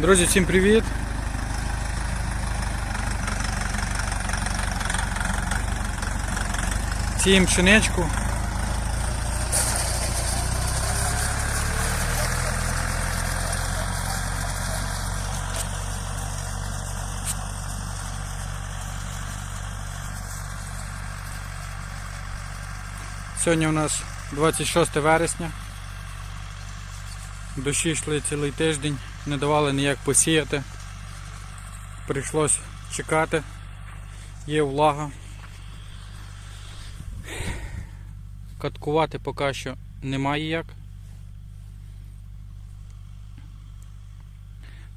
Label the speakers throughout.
Speaker 1: Друзі, всім привіт! Сіємо пшеничку. Сьогодні у нас 26 вересня. Дощі йшли цілий тиждень, не давали ніяк посіяти. Прийшлось чекати. Є влага. Каткувати поки що немає як.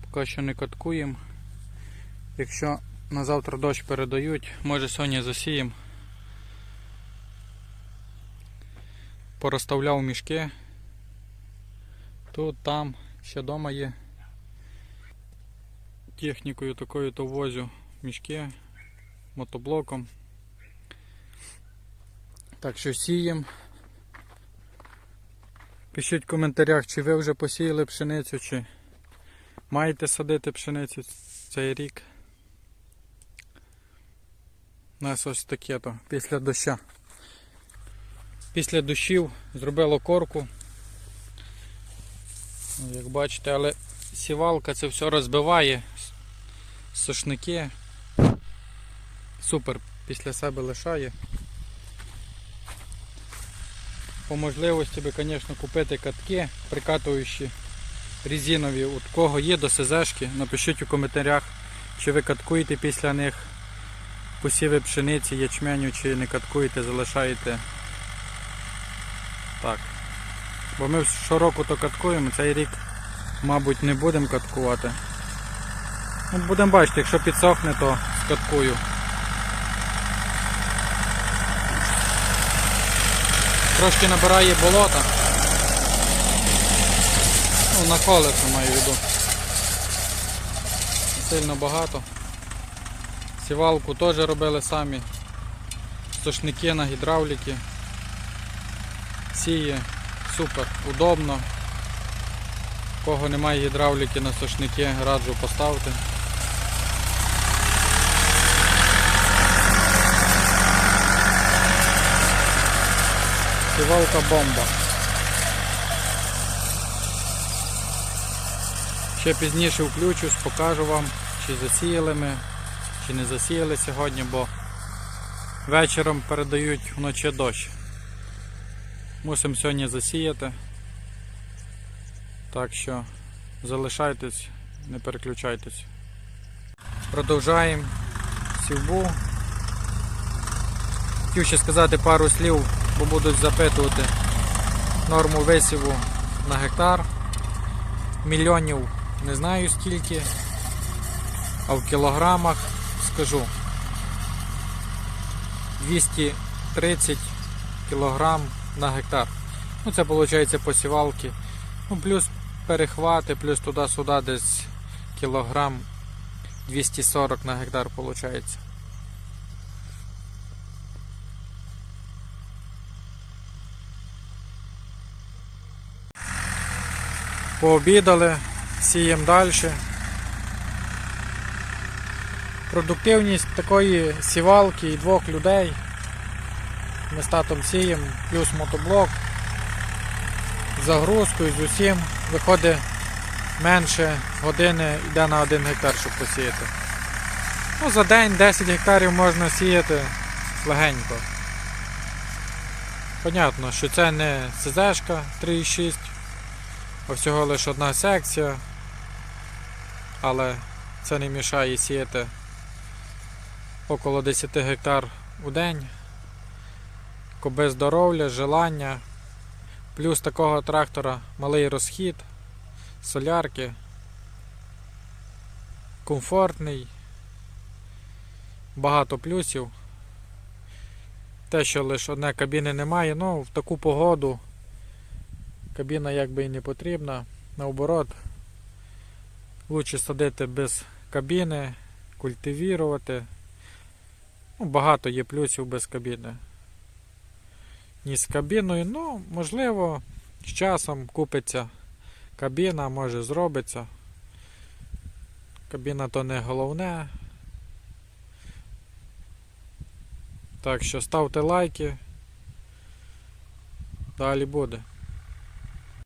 Speaker 1: Поки що не каткуємо. Якщо на завтра дощ передають, може сьогодні засіємо. Порозставляв мішки. Тут, там, ще вдома є. Технікою такою то возю мішки мотоблоком. Так що сіємо. Пишіть в коментарях, чи ви вже посіяли пшеницю, чи маєте садити пшеницю цей рік. У нас ось таке то після доща. Після дощів зробило корку. Як бачите, але сівалка це все розбиває. Сушники. Супер після себе лишає. По можливості би, звісно, купити катки, прикатуючі резинові. У кого є до СЗшки, напишіть у коментарях, чи ви каткуєте після них посіви пшениці, ячменю, чи не каткуєте, залишаєте так. Бо ми щороку то каткуємо, цей рік, мабуть, не будемо каткувати. Ну, будемо бачити, якщо підсохне, то скаткую. Трошки набирає болота. Ну, на колесо маю в. Сильно багато. Сівалку теж робили самі. Сушники на гідравліки. Сіє супер, удобно. Кого немає гідравліки на сушники, раджу поставити. Сівалка бомба. Ще пізніше включусь, покажу вам, чи засіяли ми, чи не засіяли сьогодні, бо вечором передають вночі дощ. Мусимо сьогодні засіяти. Так що залишайтесь, не переключайтесь. Продовжаємо сівбу. Хотів ще сказати пару слів, бо будуть запитувати норму висіву на гектар. Мільйонів не знаю скільки, а в кілограмах скажу 230 кілограм на гектар. Ну це виходить посівалки. Ну, плюс перехвати, плюс туди-сюди десь кілограм 240 на гектар виходить. Пообідали, сіємо далі. Продуктивність такої сівалки і двох людей. Ми з татом сіємо, плюс мотоблок. Загрузкою, з усім виходить менше години йде на один гектар, щоб посіяти. Ну, За день 10 гектарів можна сіяти легенько. Понятно, що це не СЗшка 3,6, а всього лише одна секція, але це не мішає сіяти около 10 гектар у день. Коби здоров'я, желання, плюс такого трактора малий розхід, солярки, комфортний, багато плюсів. Те, що лише одне кабіни немає, ну в таку погоду кабіна якби і не потрібна. Наоборот, лучше садити без кабіни, культивірувати. Ну, багато є плюсів без кабіни. Ні з кабіною, ну, можливо, з часом купиться кабіна, може зробиться. Кабіна то не головне. Так що ставте лайки. Далі буде.